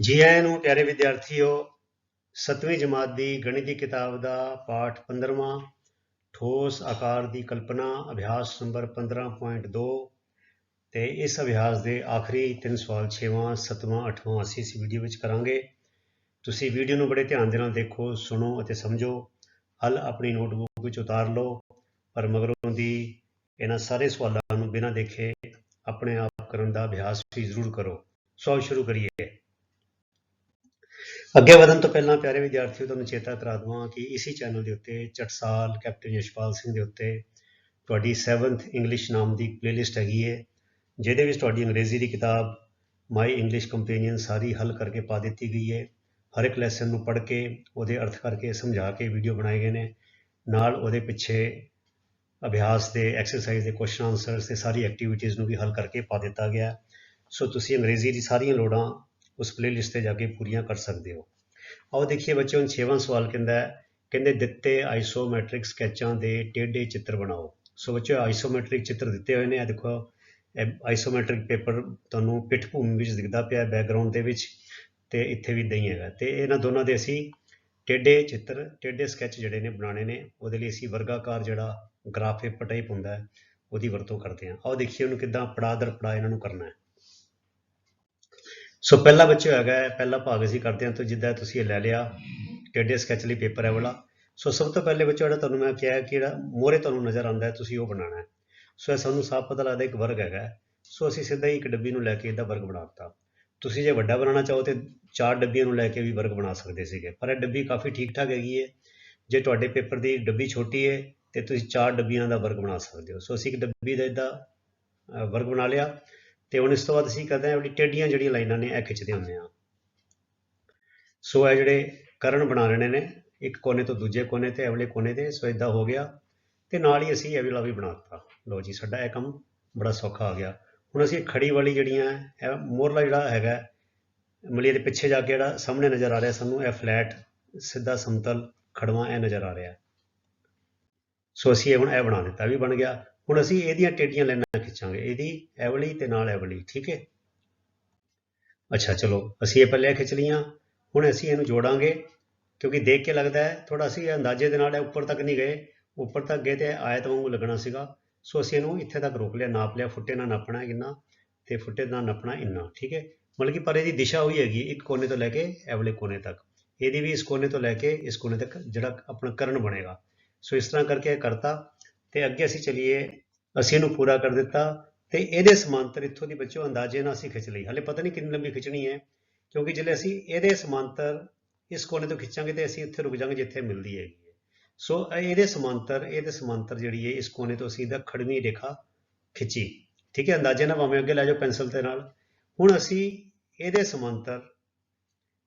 ਜੀ ਆਇਆਂ ਨੂੰ, ਪਿਆਰੇ ਵਿਦਿਆਰਥੀਓ 7ਵੀਂ ਜਮਾਤ ਦੀ ਗਣਿਤ ਦੀ ਕਿਤਾਬ ਦਾ ਪਾਠ 15ਵਾਂ ਠੋਸ ਆਕਾਰ ਦੀ ਕਲਪਨਾ, ਅਭਿਆਸ ਨੰਬਰ 15.2 ਤੇ ਇਸ ਅਭਿਆਸ ਦੇ ਆਖਰੀ ਤਿੰਨ ਸਵਾਲ 6ਵਾਂ 7ਵਾਂ 8ਵਾਂ ਅਸੀਂ ਇਸ ਵੀਡੀਓ ਵਿੱਚ ਕਰਾਂਗੇ। ਤੁਸੀਂ ਵੀਡੀਓ ਨੂੰ ਬੜੇ ਧਿਆਨ ਦੇ ਨਾਲ ਦੇਖੋ, ਸੁਣੋ ਅਤੇ ਸਮਝੋ। ਹੱਲ ਆਪਣੀ ਨੋਟਬੁੱਕ ਵਿੱਚ ਉਤਾਰ ਲਓ, ਪਰ ਮਗਰੋਂ ਦੀ ਇਹਨਾਂ ਸਾਰੇ ਸਵਾਲਾਂ ਨੂੰ ਬਿਨਾਂ ਦੇਖੇ ਆਪਣੇ ਆਪ ਕਰਨ ਦਾ ਅਭਿਆਸ ਵੀ ਜ਼ਰੂਰ ਕਰੋ। ਸੋ ਸ਼ੁਰੂ ਕਰੀਏ। ਅੱਗੇ ਵਧਣ ਤੋਂ ਪਹਿਲਾਂ ਪਿਆਰੇ ਵਿਦਿਆਰਥੀਓ, ਤੁਹਾਨੂੰ ਚੇਤਾ ਕਰਾ ਦਵਾਂ ਕਿ ਇਸੇ ਚੈਨਲ ਦੇ ਉੱਤੇ ਚਟਸਾਲ ਕੈਪਟਨ ਯਸ਼ਪਾਲ ਸਿੰਘ ਦੇ ਉੱਤੇ ਤੁਹਾਡੀ 7th ਇੰਗਲਿਸ਼ ਨਾਮ ਦੀ ਪਲੇਲਿਸਟ ਹੈਗੀ ਹੈ ਜਿਹਦੇ ਵਿੱਚ ਤੁਹਾਡੀ ਅੰਗਰੇਜ਼ੀ ਦੀ ਕਿਤਾਬ ਮਾਈ ਇੰਗਲਿਸ਼ ਕੰਪੈਨੀਅਨ ਸਾਰੀ ਹੱਲ ਕਰਕੇ ਪਾ ਦਿੱਤੀ ਗਈ ਹੈ ਹਰ ਇੱਕ ਲੈਸਨ ਨੂੰ ਪੜ੍ਹ ਕੇ, ਉਹਦੇ ਅਰਥ ਕਰਕੇ ਸਮਝਾ ਕੇ ਵੀਡੀਓ ਬਣਾਏ ਗਏ ਨੇ। ਨਾਲ ਉਹਦੇ ਪਿੱਛੇ ਅਭਿਆਸ ਦੇ ਐਕਸਰਸਾਈਜ਼ ਦੇ ਕੁਐਸਚਨ ਆਨਸਰਸ ਤੇ ਸਾਰੀ ਐਕਟੀਵਿਟੀਜ਼ ਨੂੰ ਵੀ ਹੱਲ ਕਰਕੇ ਪਾ ਦਿੱਤਾ ਗਿਆ। ਸੋ ਤੁਸੀਂ ਅੰਗਰੇਜ਼ੀ ਦੀ ਸਾਰੀਆਂ ਲੋੜਾਂ ਉਸ ਪਲੇਲਿਸਟ ਤੇ ਜਾ ਕੇ ਪੂਰੀਆਂ ਕਰ ਸਕਦੇ ਹੋ। ਆਓ ਦੇਖੀਏ ਬੱਚਿਓ 6ਵਾਂ ਸਵਾਲ ਕਹਿੰਦਾ ਹੈ, ਕਹਿੰਦੇ ਦਿੱਤੇ ਆਈਸੋਮੈਟ੍ਰਿਕ ਸਕੈਚਾਂ ਦੇ ਟੇਢੇ ਚਿੱਤਰ ਬਣਾਓ। ਸੋ ਬੱਚਿਓ ਆਈਸੋਮੈਟ੍ਰਿਕ ਚਿੱਤਰ ਦਿੱਤੇ ਹੋਏ ਨੇ ਆ ਦੇਖੋ ਆਈਸੋਮੈਟ੍ਰਿਕ ਪੇਪਰ ਤੁਹਾਨੂੰ ਪਿੱਠ ਭੂਮੀ ਵਿੱਚ ਦਿਖਦਾ ਪਿਆ ਬੈਕਗ੍ਰਾਉਂਡ ਦੇ ਵਿੱਚ ਤੇ ਇੱਥੇ ਵੀ ਦਈ ਹੈਗਾ। ਤੇ ਇਹਨਾਂ ਦੋਨਾਂ ਦੇ ਅਸੀਂ ਟੇਢੇ ਚਿੱਤਰ, ਟੇਢੇ ਸਕੈਚ ਜਿਹੜੇ ਨੇ ਬਣਾਉਣੇ ਨੇ, ਉਹਦੇ ਲਈ ਅਸੀਂ ਵਰਗਾਕਾਰ ਜਿਹੜਾ ਗ੍ਰਾਫ ਪੇਪਰ ਟਾਈਪ ਹੁੰਦਾ ਉਹਦੀ ਵਰਤੋਂ ਕਰਦੇ ਹਾਂ। ਆਓ ਦੇਖੀਏ ਉਹਨੂੰ ਕਿੱਦਾਂ ਪੜਾ ਦਰ ਪੜਾ ਇਹਨਾਂ ਨੂੰ ਕਰਨਾ ਹੈ। ਸੋ ਪਹਿਲਾ ਬੱਚਾ ਹੈਗਾ ਹੈ, ਪਹਿਲਾ ਭਾਗ ਅਸੀਂ ਕਰਦੇ ਹਾਂ ਤਾਂ ਜਿੱਦਾਂ ਤੁਸੀਂ ਇਹ ਲੈ ਲਿਆ ਟੇਢੇ ਸਕੈਚ ਲਈ ਪੇਪਰ ਹੈ ਵਾਲਾ। ਸੋ ਸਭ ਤੋਂ ਪਹਿਲੇ ਬੱਚਾ ਜਿਹੜਾ ਤੁਹਾਨੂੰ ਮੈਂ ਕਿਹਾ ਹੈ ਕਿ ਜਿਹੜਾ ਮੋਹਰੇ ਤੁਹਾਨੂੰ ਨਜ਼ਰ ਆਉਂਦਾ ਹੈ ਤੁਸੀਂ ਉਹ ਬਣਾਉਣਾ ਹੈ। ਸੋ ਇਹ ਸਾਨੂੰ ਸਾਫ਼ ਪਤਾ ਲੱਗਦਾ ਇੱਕ ਵਰਗ ਹੈਗਾ ਹੈ। ਸੋ ਅਸੀਂ ਸਿੱਧਾ ਹੀ ਇੱਕ ਡੱਬੀ ਨੂੰ ਲੈ ਕੇ ਇਹਦਾ ਵਰਗ ਬਣਾ ਦਿੱਤਾ। ਤੁਸੀਂ ਜੇ ਵੱਡਾ ਬਣਾਉਣਾ ਚਾਹੋ ਤੇ ਚਾਰ ਡੱਬੀਆਂ ਨੂੰ ਲੈ ਕੇ ਵੀ ਵਰਗ ਬਣਾ ਸਕਦੇ ਸੀਗੇ ਪਰ ਇਹ ਡੱਬੀ ਕਾਫੀ ਠੀਕ ਠਾਕ ਹੈਗੀ ਹੈ। ਜੇ ਤੁਹਾਡੇ ਪੇਪਰ ਦੀ ਡੱਬੀ ਛੋਟੀ ਹੈ ਤੇ ਤੁਸੀਂ ਚਾਰ ਡੱਬੀਆਂ ਦਾ ਵਰਗ ਬਣਾ ਸਕਦੇ ਹੋ। ਸੋ ਅਸੀਂ ਇੱਕ ਡੱਬੀ ਦਾ ਇਹਦਾ ਅ, ਵਰਗ ਬਣਾ ਲਿਆ। ਤੇ ਹੁਣ ਇਸ ਤੋਂ ਬਾਅਦ ਅਸੀਂ ਕਰਦੇ ਹਾਂ ਆਪਣੀ ਟੇਢੀਆਂ ਜਿਹੜੀਆਂ ਲਾਈਨਾਂ ਨੇ, ਇਹ ਖਿੱਚਦੇ ਹੁੰਦੇ ਆ ਸੋ ਇਹ ਜਿਹੜੇ ਕਰਨ ਬਣਾ ਰਹੇ ਨੇ ਇੱਕ ਕੋਨੇ ਤੋਂ ਦੂਜੇ ਕੋਨੇ ਤੇ, ਅਗਲੇ ਕੋਨੇ ਤੇ, ਸੋ ਇਦਾਂ ਹੋ ਗਿਆ ਤੇ ਨਾਲ ਹੀ ਅਸੀਂ ਇਹ ਵਾਲਾ ਵੀ ਬਣਾ ਦਿੱਤਾ। ਲਓ ਜੀ, ਸਾਡਾ ਇਹ ਕੰਮ ਬੜਾ ਸੌਖਾ ਆ ਗਿਆ। ਹੁਣ ਅਸੀਂ ਖੜੀ ਵਾਲੀ ਜਿਹੜੀਆਂ, ਇਹ ਮੋਰਲਾ ਜਿਹੜਾ ਹੈਗਾ ਮਲੀ ਦੇ ਪਿੱਛੇ ਜਾ ਕੇ ਜਿਹੜਾ ਸਾਹਮਣੇ ਨਜ਼ਰ ਆ ਰਿਹਾ ਸਾਨੂੰ, ਇਹ ਫਲੈਟ, ਸਿੱਧਾ ਸਮਤਲ ਖੜਵਾ ਇਹ ਨਜ਼ਰ ਆ ਰਿਹਾ। ਸੋ ਅਸੀਂ ਇਹ ਹੁਣ ਇਹ ਬਣਾ ਦਿੱਤਾ ਵੀ ਬਣ ਗਿਆ। ਹੁਣ ਅਸੀਂ ਇਹਦੀਆਂ ਟੇਢੀਆਂ ਲਾਈਨਾਂ ਖਿੱਚਾਂਗੇ, ਇਹਦੀ ਐਵਲੀ ਤੇ ਨਾਲ ਐਵਲੀ, ਠੀਕ ਹੈ? ਅੱਛਾ, ਚਲੋ, ਅਸੀਂ ਇਹ ਪੱਲੇ ਖਿੱਚ ਲਈਆਂ, ਹੁਣ ਅਸੀਂ ਇਹਨੂੰ ਜੋੜਾਂਗੇ, ਕਿਉਂਕਿ ਦੇਖ ਕੇ ਲੱਗਦਾ ਹੈ ਥੋੜਾ ਅਸੀਂ ਅੰਦਾਜ਼ੇ ਦੇ ਨਾਲ ਉੱਪਰ ਤੱਕ ਨਹੀਂ ਗਏ, ਉੱਪਰ ਤੱਕ ਗਏ ਤੇ ਆਇਤ ਵਾਂਗੂ ਲੱਗਣਾ ਸੀਗਾ, ਸੋ ਅਸੀਂ ਇਹਨੂੰ ਇੱਥੇ ਤੱਕ ਰੋਕ ਲਿਆ, ਨਾਪ ਲਿਆ, ਫੁੱਟੇ ਨਾਲ ਨਾਪਣਾ ਹੈ ਕਿੰਨਾ ਤੇ ਫੁੱਟੇ ਨਾਲ ਨਾਪਣਾ ਇੰਨਾ, ਠੀਕ ਹੈ? ਮਤਲਬ ਕਿ ਪਰ ਇਹਦੀ ਦਿਸ਼ਾ ਹੋਈ ਹੈਗੀ, ਇੱਕ ਕੋਨੇ ਤੋਂ ਲੈ ਕੇ ਐਵਲੇ ਕੋਨੇ ਤੱਕ, ਇਹਦੀ ਵੀ ਇਸ ਕੋਨੇ ਤੋਂ ਲੈ ਕੇ ਇਸ ਕੋਨੇ ਤੱਕ ਜਿਹੜਾ ਆਪਣਾ ਕਰਨ ਬਣੇਗਾ, ਸੋ ਇਸ ਤਰ੍ਹਾਂ ਕਰਕੇ ਇਹ ਕਰਤਾ ਤੇ ਅੱਗੇ ਅਸੀਂ ਚਲੀਏ, ਅਸੀਂ ਇਹਨੂੰ ਪੂਰਾ ਕਰ ਦਿੱਤਾ ਤੇ ਇਹਦੇ ਸਮਾਂਤਰ ਇੱਥੋਂ ਦੀ ਬੱਚੋ ਅੰਦਾਜ਼ੇ ਨਾਲ ਅਸੀਂ ਖਿੱਚ ਲਈ। ਹਲੇ ਪਤਾ ਨਹੀਂ ਕਿੰਨੀ ਲੰਬੀ ਖਿੱਚਣੀ ਹੈ, ਕਿਉਂਕਿ ਜੇ ਅਸੀਂ ਇਹਦੇ ਸਮਾਂਤਰ ਇਸ ਕੋਨੇ ਤੋਂ ਖਿੱਚਾਂਗੇ ਤੇ ਅਸੀਂ ਇੱਥੇ ਰੁਕ ਜਾਵਾਂਗੇ ਜਿੱਥੇ ਮਿਲਦੀ ਹੈਗੀ ਹੈ। ਸੋ ਇਹਦੇ ਸਮਾਂਤਰ ਇਹਦੇ ਸਮਾਂਤਰ ਜਿਹੜੀ ਹੈ, ਇਸ ਕੋਨੇ ਤੋਂ ਅਸੀਂ ਇਹਦਾ ਖੜਵੀਂ ਰੇਖਾ ਖਿੱਚੀ। ਠੀਕ ਹੈ, ਅੰਦਾਜ਼ੇ ਨਾਲ ਭਾਵੇਂ ਅੱਗੇ ਲੈ ਜਾਓ ਪੈਨਸਲ ਦੇ ਨਾਲ। ਹੁਣ ਅਸੀਂ ਇਹਦੇ ਸਮਾਂਤਰ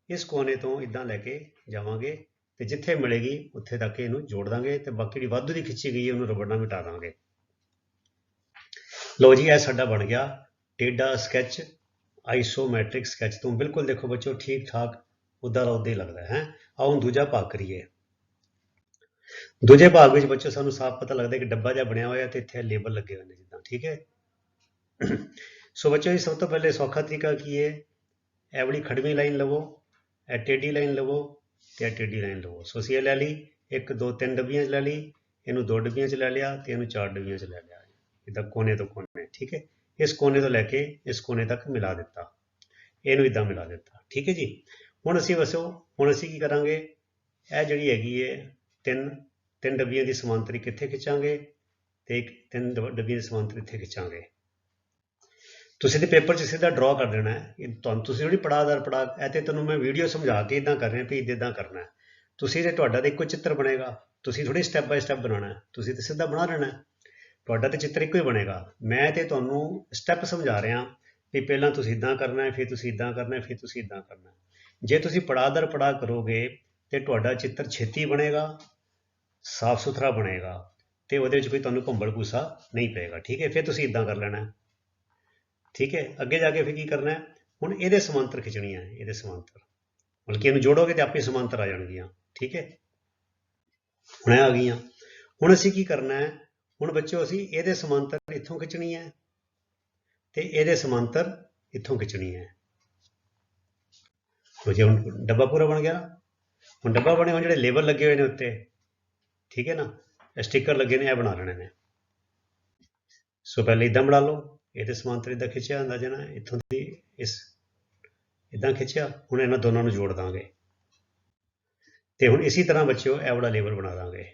ਇਸ ਕੋਨੇ ਤੋਂ ਇਦਾਂ ਲੈ ਕੇ ਜਾਵਾਂਗੇ। ਤੇ ਜਿੱਥੇ ਮਿਲੇਗੀ ਉੱਥੇ ਤੱਕ ਇਹਨੂੰ ਜੋੜ ਦਾਂਗੇ ਤੇ ਬਾਕੀ ਜਿਹੜੀ ਵਾਧੂ ਦੀ ਖਿੱਚੀ ਗਈ ਹੈ ਉਹਨੂੰ ਰਬੜ ਨਾਲ ਮਿਟਾ ਦਾਂਗੇ। ਲਓ ਜੀ, ਇਹ ਸਾਡਾ ਬਣ ਗਿਆ ਟੇਡਾ ਸਕੈਚ, ਆਈਸੋਮੈਟ੍ਰਿਕ ਸਕੈਚ। ਤੋਂ ਬਿਲਕੁਲ ਦੇਖੋ ਬੱਚੋ ਠੀਕ ਠਾਕ ਉਦਾਂ ਦਾ ਉਦਾਂ ਹੀ ਲੱਗਦਾ ਹੈ। ਆਓ ਹੁਣ ਦੂਜਾ ਭਾਗ ਕਰੀਏ। ਦੂਜੇ ਭਾਗ ਵਿੱਚ ਬੱਚੋ ਸਾਨੂੰ ਸਾਫ਼ ਪਤਾ ਲੱਗਦਾ ਕਿ ਡੱਬਾ ਜਿਹਾ ਬਣਿਆ ਹੋਇਆ ਤੇ ਇੱਥੇ ਲੇਬਲ ਲੱਗੇ ਹੋਏ ਨੇ ਜਿੱਦਾਂ, ਠੀਕ ਹੈ? ਸੋ ਬੱਚੋ ਇਹ ਸਭ ਤੋਂ ਪਹਿਲੇ ਸੌਖਾ ਤਰੀਕਾ ਕੀ ਹੈ? ਇਹ ਵਾਲੀ ਖੜਵੀਂ ਲਾਈਨ ਲਵੋ, ਇਹ ਟੇਢੀ ਲਾਈਨ ਲਵੋ ਤੇ ਇਹ ਟੇਢੀ ਲਾਈਨ ਲਵੋ। ਸੋ ਅਸੀਂ ਇਹ ਲੈ ਲਈ, ਇੱਕ, ਦੋ, ਤਿੰਨ ਡੱਬੀਆਂ 'ਚ ਲੈ ਲਈ, ਇਹਨੂੰ ਦੋ ਡੱਬੀਆਂ 'ਚ ਲੈ ਲਿਆ ਤੇ ਇਹਨੂੰ ਚਾਰ ਡੱਬੀਆਂ 'ਚ ਲੈ ਲਿਆ। ਇਦਾਂ ਕੋਨੇ ਤੋਂ ਕੋਨੇ, ਠੀਕ ਹੈ? ਇਸ ਕੋਨੇ ਤੋਂ ਲੈ ਕੇ ਇਸ ਕੋਨੇ ਤੱਕ ਮਿਲਾ ਦਿੱਤਾ। ਇਹਨੂੰ ਇਦਾਂ ਮਿਲਾ ਦਿੱਤਾ, ਠੀਕ ਹੈ ਜੀ? ਹੁਣ ਅਸੀਂ ਵਸੋ, ਹੁਣ ਅਸੀਂ ਕੀ ਕਰਾਂਗੇ? ਇਹ ਜਿਹੜੀ ਹੈਗੀ ਹੈ ਤਿੰਨ ਤਿੰਨ ਡੱਬੀਆਂ ਦੀ ਸਮਾਂਤਰੀ ਕਿੱਥੇ ਖਿੱਚਾਂਗੇ? ਤੇ ਇੱਕ, ਤਿੰਨ ਡੱਬੀਆਂ ਦੀ ਸਮਾਂਤਰੀ ਇੱਥੇ ਖਿੱਚਾਂਗੇ। ਤੁਸੀਂ ਤੇ ਪੇਪਰ 'ਚ ਸਿੱਧਾ ਡਰਾ ਕਰ ਦੇਣਾ ਹੈ। ਇਹ ਤੁਹਾਨੂੰ, ਤੁਸੀਂ ਜਿਹੜੀ ਪੜਾਅ ਦਰ ਪੜਾਅ ਇਹ ਤੇ ਤੁਹਾਨੂੰ ਮੈਂ ਵੀਡੀਓ ਸਮਝਾ ਕੇ ਇਦਾਂ ਕਰ ਰਿਹਾ ਵੀ ਇਦਾਂ ਕਰਨਾ ਹੈ। ਤੁਸੀਂ ਤੇ ਤੁਹਾਡਾ ਤੇ ਇੱਕੋ ਚਿੱਤਰ ਬਣੇਗਾ। ਤੁਸੀਂ ਥੋੜੀ ਸਟੈਪ ਬਾਈ ਸਟੈਪ ਬਣਾਉਣਾ ਹੈ। ਤੁਸੀਂ ਤੇ ਸਿੱਧਾ ਬਣਾ ਲੈਣਾ ਹੈ। ਤੁਹਾਡਾ ਤੇ ਚਿੱਤਰ ਇੱਕੋ ਹੀ ਬਣੇਗਾ। ਮੈਂ ਤੇ ਤੁਹਾਨੂੰ ਸਟੈਪ ਸਮਝਾ ਰਿਹਾ ਵੀ ਪਹਿਲਾਂ ਤੁਸੀਂ ਇਦਾਂ ਕਰਨਾ ਹੈ, ਫਿਰ ਤੁਸੀਂ ਇਦਾਂ ਕਰਨਾ ਹੈ, ਫਿਰ ਤੁਸੀਂ ਇਦਾਂ ਕਰਨਾ ਹੈ। ਜੇ ਤੁਸੀਂ ਪੜਾਅ ਦਰ ਪੜਾਅ ਕਰੋਗੇ ਤੇ ਤੁਹਾਡਾ ਚਿੱਤਰ ਛੇਤੀ ਬਣੇਗਾ, ਸਾਫ਼ ਸੁਥਰਾ ਬਣੇਗਾ ਤੇ ਉਹਦੇ ਵਿੱਚ ਕੋਈ ਤੁਹਾਨੂੰ ਭੰਬਲ ਭੂਸਾ ਨਹੀਂ ਪਏਗਾ। ਠੀਕ ਹੈ? ਫਿਰ ਤੁਸੀਂ ਇਦਾਂ ਕਰ ਲੈਣਾ ਹੈ। ਠੀਕ ਹੈ, ਅੱਗੇ ਜਾ ਕੇ ਫਿਰ ਕੀ ਕਰਨਾ ਹੈ? ਹੁਣ ਇਹਦੇ ਸਮਾਂਤਰ ਖਿੱਚਣੀਆਂ ਹੈ ਇਹਦੇ ਸਮਾਂਤਰ। ਮਤਲਬ ਕਿ ਇਹਨੂੰ ਜੋੜੋਗੇ ਤੇ ਆਪੇ ਸਮਾਂਤਰ ਆ ਜਾਣਗੀਆਂ, ਠੀਕ ਹੈ? ਹੁਣ ਇਹ ਆ ਗਈਆਂ। ਹੁਣ ਅਸੀਂ ਕੀ ਕਰਨਾ ਹੈ? ਹੁਣ ਬੱਚਿਓ, ਅਸੀਂ ਇਹਦੇ ਸਮਾਂਤਰ ਇੱਥੋਂ ਖਿੱਚਣੀ ਹੈ ਤੇ ਇਹਦੇ ਸਮਾਂਤਰ ਇੱਥੋਂ ਖਿੱਚਣੀ ਹੈ। ਲਓ ਜੇ, ਹੁਣ ਡੱਬਾ ਪੂਰਾ ਬਣ ਗਿਆ ਨਾ। ਹੁਣ ਡੱਬਾ ਬਣੇ ਹੁਣ ਜਿਹੜੇ ਲੇਬਲ ਲੱਗੇ ਹੋਏ ਨੇ ਉੱਤੇ, ਠੀਕ ਹੈ ਨਾ? ਇਹ ਸਟicker ਲੱਗੇ ਨੇ, ਇਹ ਬਣਾ ਲੈਣੇ ਨੇ। ਸੋ ਪਹਿਲੇ ਇਦਾਂ ਬਣਾ ਲਓ। ਇਹਦੇ ਸਮਾਂਤਰ ਇਦਾਂ ਖਿੱਚਿਆ ਅੰਦਾਜ਼ਾ ਨਾ, ਇੱਥੋਂ ਦੀ ਇਸ ਇਦਾਂ ਖਿੱਚਿਆ, ਹੁਣ ਇਹਨਾਂ ਦੋਨਾਂ ਨੂੰ ਜੋੜ ਦਾਂਗੇ। ਤੇ ਹੁਣ ਇਸੇ ਤਰ੍ਹਾਂ ਬੱਚਿਓ, ਇਹ ਵਾਲਾ ਲੇਬਲ ਬਣਾ ਦਾਂਗੇ।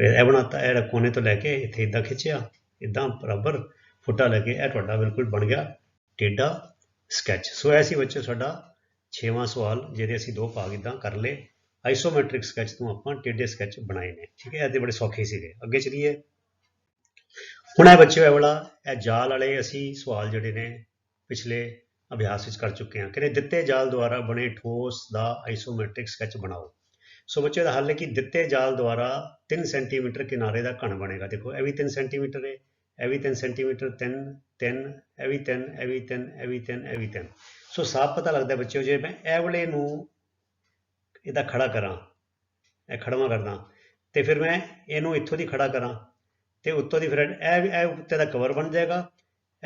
ਇਹ ਬਣਾਤਾ, ਇਹ ਕੋਨੇ ਤੋਂ ਲੈ ਕੇ ਇੱਥੇ ਇਦਾਂ ਖਿੱਚਿਆ ਇਦਾਂ ਬਰਾਬਰ ਫੁੱਟਾ ਲੈ ਕੇ ਇਹ ਤੁਹਾਡਾ ਬਿਲਕੁਲ ਬਣ ਗਿਆ ਟੇਡਾ ਸਕੈਚ। ਸੋ ਇਹ ਸੀ ਬੱਚਿਓ ਸਾਡਾ 6ਵਾਂ ਸਵਾਲ, ਜਿਹਦੇ ਅਸੀਂ ਦੋ ਭਾਗ ਇਦਾਂ ਕਰ ਲਏ। ਆਈਸੋਮੈਟ੍ਰਿਕ ਸਕੈਚ ਤੋਂ ਆਪਾਂ ਟੇਡੇ ਸਕੈਚ ਬਣਾਏ ਨੇ। ਠੀਕ ਹੈ, ਇਹ ਤੇ ਬੜੇ ਸੌਖੇ ਸੀਗੇ। ਅੱਗੇ ਚਲੀਏ। ਹੁਣ ਇਹ ਬੱਚਿਓ ਇਹ ਵਾਲਾ, ਇਹ ਜਾਲ ਵਾਲੇ ਅਸੀਂ ਸਵਾਲ ਜਿਹੜੇ ਨੇ ਪਿਛਲੇ ਅਭਿਆਸ ਵਿੱਚ ਕਰ ਚੁੱਕੇ ਹਾਂ। ਕਿ ਦਿੱਤੇ ਜਾਲ ਦੁਆਰਾ ਬਣੇ ਠੋਸ ਦਾ ਆਈਸੋਮੈਟ੍ਰਿਕ ਸਕੈਚ ਬਣਾਓ। ਸੋ ਬੱਚੇ ਦਾ ਹੱਲ ਹੈ ਕਿ ਦਿੱਤੇ ਜਾਲ ਦੁਆਰਾ 3 ਸੈਂਟੀਮੀਟਰ ਕਿਨਾਰੇ ਦਾ ਘਣ ਬਣੇਗਾ। ਦੇਖੋ, ਇਹ ਵੀ 3 ਸੈਂਟੀਮੀਟਰ ਹੈ ਇਹ ਵੀ 3 ਸੈਂਟੀਮੀਟਰ 3 3 ਇਹ ਵੀ 3 ਇਹ ਵੀ 3 ਇਹ ਵੀ 3 ਇਹ ਵੀ 3 ਸੋ ਸਾਫ਼ ਪਤਾ ਲੱਗਦਾ ਬੱਚਿਓ, ਜੇ ਮੈਂ ਇਹ ਵਾਲੇ ਨੂੰ ਇਹਦਾ ਖੜਾ ਕਰਾਂ, ਇਹ ਖੜਵਾ ਕਰਦਾ, ਤੇ ਫਿਰ ਮੈਂ ਇਹਨੂੰ ਇੱਥੋਂ ਦੀ ਖੜਾ ਕਰਾਂ। ਤੇ ਉੱਤੋਂ ਦੀ ਫਿਰ ਇਹ ਵੀ- ਇਹ ਉੱਤੇ ਦਾ ਕਵਰ ਬਣ ਜਾਏਗਾ।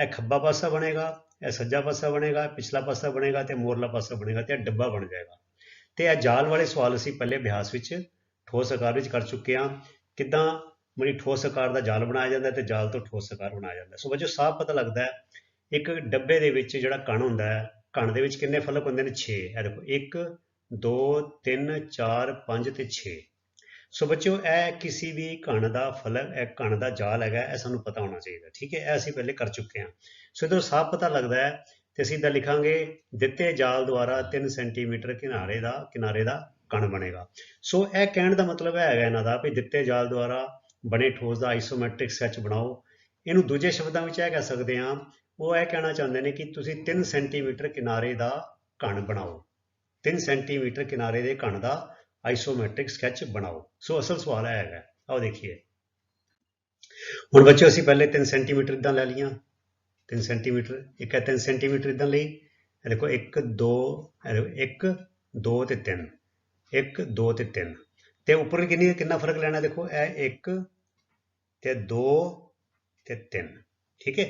ਇਹ ਖੱਬਾ ਪਾਸਾ ਬਣੇਗਾ, ਇਹ ਸੱਜਾ ਪਾਸਾ ਬਣੇਗਾ ਪਿਛਲਾ ਪਾਸਾ ਬਣੇਗਾ ਤੇ ਮੋਰਲਾ ਪਾਸਾ ਬਣੇਗਾ ਤੇ ਇਹ ਡੱਬਾ ਬਣ ਜਾਏਗਾ। ਤੇ ਇਹ ਜਾਲ ਵਾਲੇ ਸਵਾਲ ਅਸੀਂ ਪਹਿਲੇ ਅਭਿਆਸ ਵਿੱਚ ਠੋਸ ਆਕਾਰ ਵਿੱਚ ਕਰ ਚੁੱਕੇ ਹਾਂ। ਕਿੱਦਾਂ ਮਣੀ ਠੋਸ ਆਕਾਰ ਦਾ ਜਾਲ ਬਣਾਇਆ ਜਾਂਦਾ ਹੈ ਤੇ ਜਾਲ ਤੋਂ ਠੋਸ ਆਕਾਰ ਬਣਾਇਆ ਜਾਂਦਾ ਸੋ ਬੱਚੋ ਸਾਫ਼ ਪਤਾ ਲੱਗਦਾ ਹੈ, ਇੱਕ ਡੱਬੇ ਦੇ ਵਿੱਚ ਜਿਹੜਾ ਕਣ ਹੁੰਦਾ ਹੈ, ਕਣ ਦੇ ਵਿੱਚ ਕਿੰਨੇ ਫਲਕ ਹੁੰਦੇ ਨੇ? 6 ਇਹ ਦੇਖੋ 1 2 3 4 5 ਤੇ 6 ਸੋ ਬੱਚਿਓ, ਇਹ ਕਿਸੇ ਵੀ ਕਣ ਦਾ ਫਲਕ ਇਹ ਕਣ ਦਾ ਜਾਲ ਹੈਗਾ, ਇਹ ਸਾਨੂੰ ਪਤਾ ਹੋਣਾ ਚਾਹੀਦਾ, ਠੀਕ ਹੈ? ਇਹ ਅਸੀਂ ਪਹਿਲੇ ਕਰ ਚੁੱਕੇ ਹਾਂ। ਸੋ ਇਹਦੋਂ ਸਾਫ਼ ਪਤਾ ਲੱਗਦਾ ਹੈ ਤੇ ਅਸੀਂ ਇਦਾਂ ਲਿਖਾਂਗੇ, ਦਿੱਤੇ ਜਾਲ ਦੁਆਰਾ 3 ਸੈਂਟੀਮੀਟਰ ਕਿਨਾਰੇ ਦਾ ਕਿਨਾਰੇ ਦਾ ਕਣ ਬਣੇਗਾ। ਸੋ ਇਹ ਕਹਿਣ ਦਾ ਮਤਲਬ ਇਹ ਹੈਗਾ ਇਹਨਾਂ ਦਾ ਵੀ ਦਿੱਤੇ ਜਾਲ ਦੁਆਰਾ ਬਣੇ ਠੋਸ ਦਾ ਆਈਸੋਮੈਟ੍ਰਿਕ ਸਕੈਚ ਬਣਾਓ। ਇਹਨੂੰ ਦੂਜੇ ਸ਼ਬਦਾਂ ਵਿੱਚ ਇਹ ਕਹਿ ਸਕਦੇ ਹਾਂ, ਉਹ ਇਹ ਕਹਿਣਾ ਚਾਹੁੰਦੇ ਨੇ ਕਿ ਤੁਸੀਂ 3 ਸੈਂਟੀਮੀਟਰ ਕਿਨਾਰੇ ਦਾ ਕਣ ਬਣਾਓ। 3 ਸੈਂਟੀਮੀਟਰ ਕਿਨਾਰੇ ਦੇ ਕਣ ਦਾ ਆਈਸੋਮੈਟ੍ਰਿਕ ਸਕੈਚ ਬਣਾਓ। ਸੋ ਅਸਲ ਸਵਾਲ ਇਹ ਹੈਗਾ, ਆਓ ਦੇਖੀਏ। ਹੁਣ ਬੱਚਿਓ, ਅਸੀਂ ਪਹਿਲੇ 3 ਸੈਂਟੀਮੀਟਰ ਇਦਾਂ ਲੈ ਲਈਆਂ। 3 ਸੈਂਟੀਮੀਟਰ ਇੱਕ ਹੈ 3 ਸੈਂਟੀਮੀਟਰ ਇਦਾਂ ਲਈ। ਇਹ ਦੇਖੋ 1 2 1 2 ਤੇ 3 1 2 ਤੇ 3 ਤੇ ਉੱਪਰ ਕਿੰਨੀ, ਕਿੰਨਾ ਫ਼ਰਕ ਲੈਣਾ ਦੇਖੋ? ਇਹ 1 ਤੇ 2 ਤੇ 3 ਠੀਕ ਹੈ?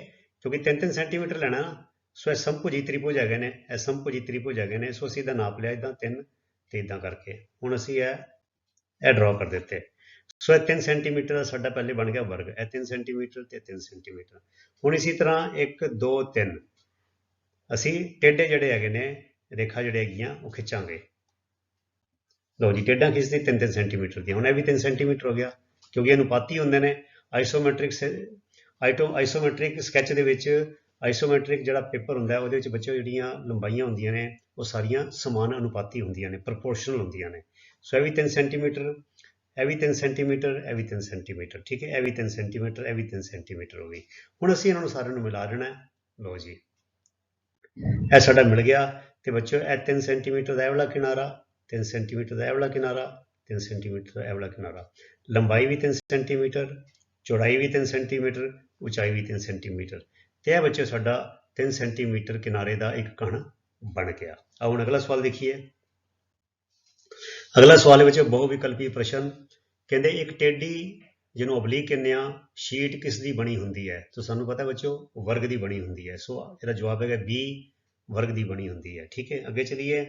ਕਿਉਂਕਿ 3-3 ਸੈਂਟੀਮੀਟਰ ਲੈਣਾ ਨਾ, ਸੋ ਇਹ ਸੰਭੁਜੀ ਤ੍ਰਿਭੁਜ ਹੈਗੇ ਨੇ, ਇਹ ਸੰਭੁਜੀ ਤ੍ਰਿਭੁਜ ਹੈਗੇ ਨੇ। ਸੋ ਅਸੀਂ ਇਹਦਾ ਨਾਪ ਲਿਆ ਇਦਾਂ 3 ਤੇ ਇਦਾਂ ਕਰਕੇ। ਹੁਣ ਅਸੀਂ ਇਹ ਇਹ ਡਰਾ ਕਰ ਦਿੱਤੇ। ਸੋ ਇਹ 3 ਸੈਂਟੀਮੀਟਰ ਦਾ ਸਾਡਾ ਪਹਿਲੇ ਬਣ ਗਿਆ ਵਰਗ। ਇਹ 3 ਸੈਂਟੀਮੀਟਰ ਤੇ 3 ਸੈਂਟੀਮੀਟਰ ਹੁਣ ਇਸੇ ਤਰ੍ਹਾਂ 1 2 3 ਅਸੀਂ ਟੇਢੇ ਜਿਹੜੇ ਹੈਗੇ ਨੇ, ਰੇਖਾ ਜਿਹੜੇ ਹੈਗੀਆਂ, ਉਹ ਖਿੱਚਾਂਗੇ। ਲਓ ਜੀ ਟੇਢਾਂ ਖਿੱਚਦੇ 3-3 ਸੈਂਟੀਮੀਟਰ ਦੀਆਂ। ਹੁਣ ਇਹ ਵੀ 3 ਸੈਂਟੀਮੀਟਰ ਹੋ ਗਿਆ, ਕਿਉਂਕਿ ਅਨੁਪਾਤੀ ਹੁੰਦੇ ਨੇ ਆਈਸੋਮੈਟ੍ਰਿਕ ਆਈਟੋ ਆਈਸੋਮੈਟ੍ਰਿਕ ਸਕੈਚ ਦੇ ਵਿੱਚ ਆਈਸੋਮੈਟ੍ਰਿਕ ਜਿਹੜਾ ਪੇਪਰ ਹੁੰਦਾ, ਉਹਦੇ ਵਿੱਚ ਬੱਚਿਓ ਜਿਹੜੀਆਂ ਲੰਬਾਈਆਂ ਹੁੰਦੀਆਂ ਨੇ ਉਹ ਸਾਰੀਆਂ ਸਮਾਨ ਅਨੁਪਾਤੀ ਹੁੰਦੀਆਂ ਨੇ ਪ੍ਰੋਪੋਰਸ਼ਨਲ ਹੁੰਦੀਆਂ ਨੇ। ਸੋ ਇਹ ਵੀ 3 ਸੈਂਟੀਮੀਟਰ ਇਹ ਵੀ 3 ਸੈਂਟੀਮੀਟਰ ਇਹ ਵੀ 3 ਸੈਂਟੀਮੀਟਰ ਠੀਕ ਹੈ? ਇਹ ਵੀ 3 ਸੈਂਟੀਮੀਟਰ ਇਹ ਵੀ 3 ਸੈਂਟੀਮੀਟਰ ਹੋ ਗਈ। ਹੁਣ ਅਸੀਂ ਇਹਨਾਂ ਨੂੰ ਸਾਰਿਆਂ ਨੂੰ ਮਿਲਾ ਦੇਣਾ ਹੈ। ਲਓ ਜੀ। ਇਹ ਸਾਡਾ ਮਿਲ ਗਿਆ ਤੇ ਬੱਚਿਓ, ਇਹ 3 ਸੈਂਟੀਮੀਟਰ ਦਾ ਇਹ ਵਾਲਾ ਕਿਨਾਰਾ 3 ਸੈਂਟੀਮੀਟਰ ਦਾ ਇਹ ਵਾਲਾ ਕਿਨਾਰਾ 3 ਸੈਂਟੀਮੀਟਰ ਦਾ ਇਹ ਵਾਲਾ ਕਿਨਾਰਾ। ਲੰਬਾਈ ਵੀ 3 ਸੈਂਟੀਮੀਟਰ ਚੌੜਾਈ ਵੀ 3 ਸੈਂਟੀਮੀਟਰ ਉਚਾਈ ਵੀ 3 ਸੈਂਟੀਮੀਟਰ ਤੇ ਇਹ ਬੱਚਿਓ, ਸਾਡਾ 3 ਸੈਂਟੀਮੀਟਰ ਕਿਨਾਰੇ ਦਾ ਇੱਕ ਕਣ ਬਣ ਗਿਆ ਆਹ ਹੁਣ ਅਗਲਾ ਸਵਾਲ ਦੇਖੀਏ ਅਗਲਾ ਸਵਾਲ ਵਿੱਚ ਬਹੁ ਵਿਕਲਪੀ ਪ੍ਰਸ਼ਨ ਕਹਿੰਦੇ ਇੱਕ ਟੇਢੀ ਜਿਹਨੂੰ ਓਬਲੀਕ ਕਹਿੰਦੇ ਆ ਸ਼ੀਟ ਕਿਸ ਦੀ ਬਣੀ ਹੁੰਦੀ ਹੈ ਸੋ ਸਾਨੂੰ ਪਤਾ ਬੱਚੋ ਵਰਗ ਦੀ ਬਣੀ ਹੁੰਦੀ ਹੈ ਸੋ ਇਹਦਾ ਜਵਾਬ ਹੈਗਾ B ਵਰਗ ਦੀ ਬਣੀ ਹੁੰਦੀ ਹੈ ਠੀਕ ਹੈ ਅੱਗੇ ਚਲੀਏ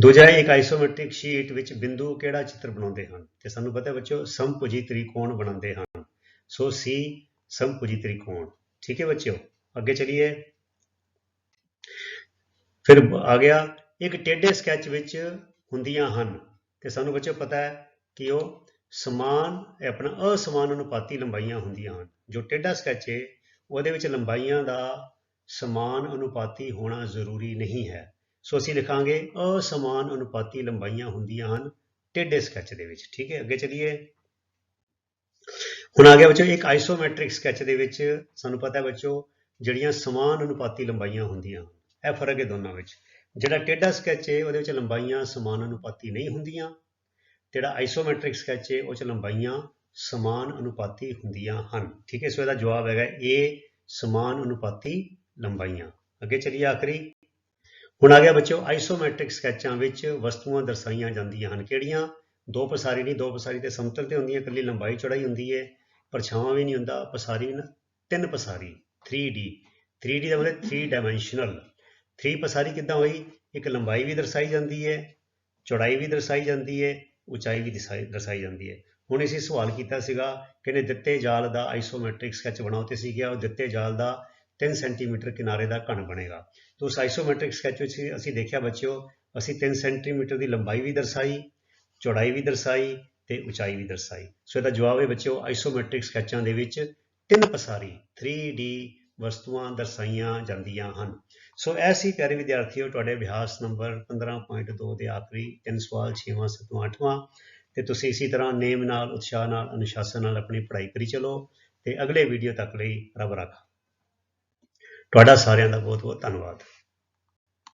ਦੂਜਾ ਇੱਕ ਆਈਸੋਮੈਟ੍ਰਿਕ ਸ਼ੀਟ ਵਿੱਚ ਬਿੰਦੂ ਕਿਹੜਾ ਚਿੱਤਰ ਬਣਾਉਂਦੇ ਹਨ ਤੇ ਸਾਨੂੰ ਪਤਾ ਬੱਚੋ ਸਮਭੁਜੀ ਤ੍ਰਿਕੋਣ ਬਣਾਉਂਦੇ ਹਨ ਸੋ C ਸਮਭੁਜੀ ਤ੍ਰਿਕੋਣ ਠੀਕ ਹੈ ਬੱਚਿਓ ਅੱਗੇ ਚਲੀਏ ਫਿਰ ਆ ਗਿਆ। ਇੱਕ ਟੇਢੇ ਸਕੈਚ ਵਿੱਚ ਹੁੰਦੀਆਂ ਹਨ ਤੇ ਸਾਨੂੰ ਬੱਚਿਓ ਪਤਾ ਹੈ ਕਿ ਉਹ ਸਮਾਨ ਆਪਣਾ ਅਸਮਾਨ ਅਨੁਪਾਤੀ ਲੰਬਾਈਆਂ ਹੁੰਦੀਆਂ ਹਨ। ਜੋ ਟੇਢਾ ਸਕੈਚ ਹੈ ਉਹਦੇ ਵਿੱਚ ਲੰਬਾਈਆਂ ਦਾ ਸਮਾਨ ਅਨੁਪਾਤੀ ਹੋਣਾ ਜ਼ਰੂਰੀ ਨਹੀਂ ਹੈ। ਸੋ ਅਸੀਂ ਲਿਖਾਂਗੇ ਅਸਮਾਨ ਅਨੁਪਾਤੀ ਲੰਬਾਈਆਂ ਹੁੰਦੀਆਂ ਹਨ ਟੇਢੇ ਸਕੈਚ ਦੇ ਵਿੱਚ। ਠੀਕ ਹੈ, ਅੱਗੇ ਚਲੀਏ। ਹੁਣ ਆ ਗਿਆ ਬੱਚੋ ਇੱਕ ਆਈਸੋਮੈਟ੍ਰਿਕ ਸਕੈਚ ਦੇ ਵਿੱਚ ਸਾਨੂੰ ਪਤਾ ਹੈ ਬੱਚੋ ਜਿਹੜੀਆਂ ਸਮਾਨ ਅਨੁਪਾਤੀ ਲੰਬਾਈਆਂ ਹੁੰਦੀਆਂ ਇਹ ਫ਼ਰਕ ਹੈ ਦੋਨਾਂ ਵਿੱਚ। ਜਿਹੜਾ ਟੇਢਾ ਸਕੈਚ ਹੈ, ਉਹਦੇ ਵਿੱਚ ਲੰਬਾਈਆਂ ਸਮਾਨ ਅਨੁਪਾਤੀ ਨਹੀਂ ਹੁੰਦੀਆਂ। ਜਿਹੜਾ ਆਈਸੋਮੈਟ੍ਰਿਕ ਸਕੈਚ ਹੈ, ਉਹ ਚ ਲੰਬਾਈਆਂ ਸਮਾਨ ਅਨੁਪਾਤੀ ਹੁੰਦੀਆਂ ਹਨ। ਠੀਕ ਹੈ, ਸੋ ਇਹਦਾ ਜਵਾਬ ਹੈਗਾ A, ਸਮਾਨ ਅਨੁਪਾਤੀ ਲੰਬਾਈਆਂ। ਅੱਗੇ ਚਲੀਏ ਆਖਰੀ। ਹੁਣ ਆ ਗਿਆ ਬੱਚਿਓ ਆਈਸੋਮੈਟ੍ਰਿਕ ਸਕੈਚਾਂ ਵਿੱਚ ਵਸਤੂਆਂ ਦਰਸਾਈਆਂ ਜਾਂਦੀਆਂ ਹਨ। ਕਿਹੜੀਆਂ? ਦੋ ਪਸਾਰੀ ਨਹੀਂ, ਦੋ ਪਸਾਰੀ ਤੇ ਸਮਤਲ ਤੇ ਹੁੰਦੀਆਂ, ਇਕੱਲੀ ਲੰਬਾਈ ਚੌੜਾਈ ਹੁੰਦੀ ਹੈ, ਪਰਛਾਵਾਂ ਵੀ ਨਹੀਂ ਹੁੰਦਾ, ਪਸਾਰੀ ਵੀ ਨਾ, ਤਿੰਨ ਪਸਾਰੀ 3D 3D ਦਾ ਮਤਲਬ 3 ਡਾਈਮੈਂਸ਼ਨਲ 3 ਪਸਾਰੀ ਕਿੱਦਾਂ ਹੋਈ? ਇੱਕ ਲੰਬਾਈ ਵੀ ਦਰਸਾਈ ਜਾਂਦੀ ਹੈ, ਚੌੜਾਈ ਵੀ ਦਰਸਾਈ ਜਾਂਦੀ ਹੈ, ਉਚਾਈ ਵੀ ਦਰਸਾਈ ਦਰਸਾਈ ਜਾਂਦੀ ਹੈ। ਹੁਣ ਅਸੀਂ ਸਵਾਲ ਕੀਤਾ ਸੀਗਾ ਕਿ ਨੇ ਦਿੱਤੇ ਜਾਲ ਦਾ ਆਈਸੋਮੈਟ੍ਰਿਕ ਸਕੈਚ ਬਣਾਓ ਤੇ ਅਸੀਂ ਕਿਹਾ ਉਹ ਦਿੱਤੇ ਜਾਲ ਦਾ 3 ਸੈਂਟੀਮੀਟਰ ਕਿਨਾਰੇ ਦਾ ਘਣ ਬਣੇਗਾ। ਤੇ ਉਸ ਆਈਸੋਮੈਟ੍ਰਿਕ ਸਕੈਚ ਵਿੱਚ ਅਸੀਂ ਦੇਖਿਆ ਬੱਚਿਓ, ਅਸੀਂ 3 ਸੈਂਟੀਮੀਟਰ ਦੀ ਲੰਬਾਈ ਵੀ ਦਰਸਾਈ, ਚੌੜਾਈ ਵੀ ਦਰਸਾਈ ਤੇ ਉਚਾਈ ਵੀ ਦਰਸਾਈ। ਸੋ ਇਹਦਾ ਜਵਾਬ ਹੈ ਬੱਚਿਓ, ਆਈਸੋਮੈਟ੍ਰਿਕ ਸਕੈਚਾਂ ਦੇ ਵਿੱਚ ਤਿੰਨ ਪਸਾਰੀ 3D ਵਸਤੂਆਂ ਦਰਸਾਈਆਂ ਜਾਂਦੀਆਂ ਹਨ। ਸੋ ਐਸੀ ਪਿਆਰੇ ਵਿਦਿਆਰਥੀਓ, ਤੁਹਾਡੇ ਅਭਿਆਸ ਨੰਬਰ 15.2 ਦੇ ਆਖਰੀ ਤਿੰਨ ਸਵਾਲ 6ਵਾਂ 7ਵਾਂ 8ਵਾਂ ਤੇ ਤੁਸੀਂ ਇਸੇ ਤਰ੍ਹਾਂ ਨੇਮ ਨਾਲ, ਉਤਸ਼ਾਹ ਨਾਲ, ਅਨੁਸ਼ਾਸਨ ਨਾਲ ਆਪਣੀ ਪੜ੍ਹਾਈ ਕਰੀ ਚਲੋ ਤੇ ਅਗਲੇ ਵੀਡੀਓ ਤੱਕ ਲਈ ਰੱਬ ਰਾਖਾ। ਤੁਹਾਡਾ ਸਾਰਿਆਂ ਦਾ ਬਹੁਤ ਬਹੁਤ ਧੰਨਵਾਦ।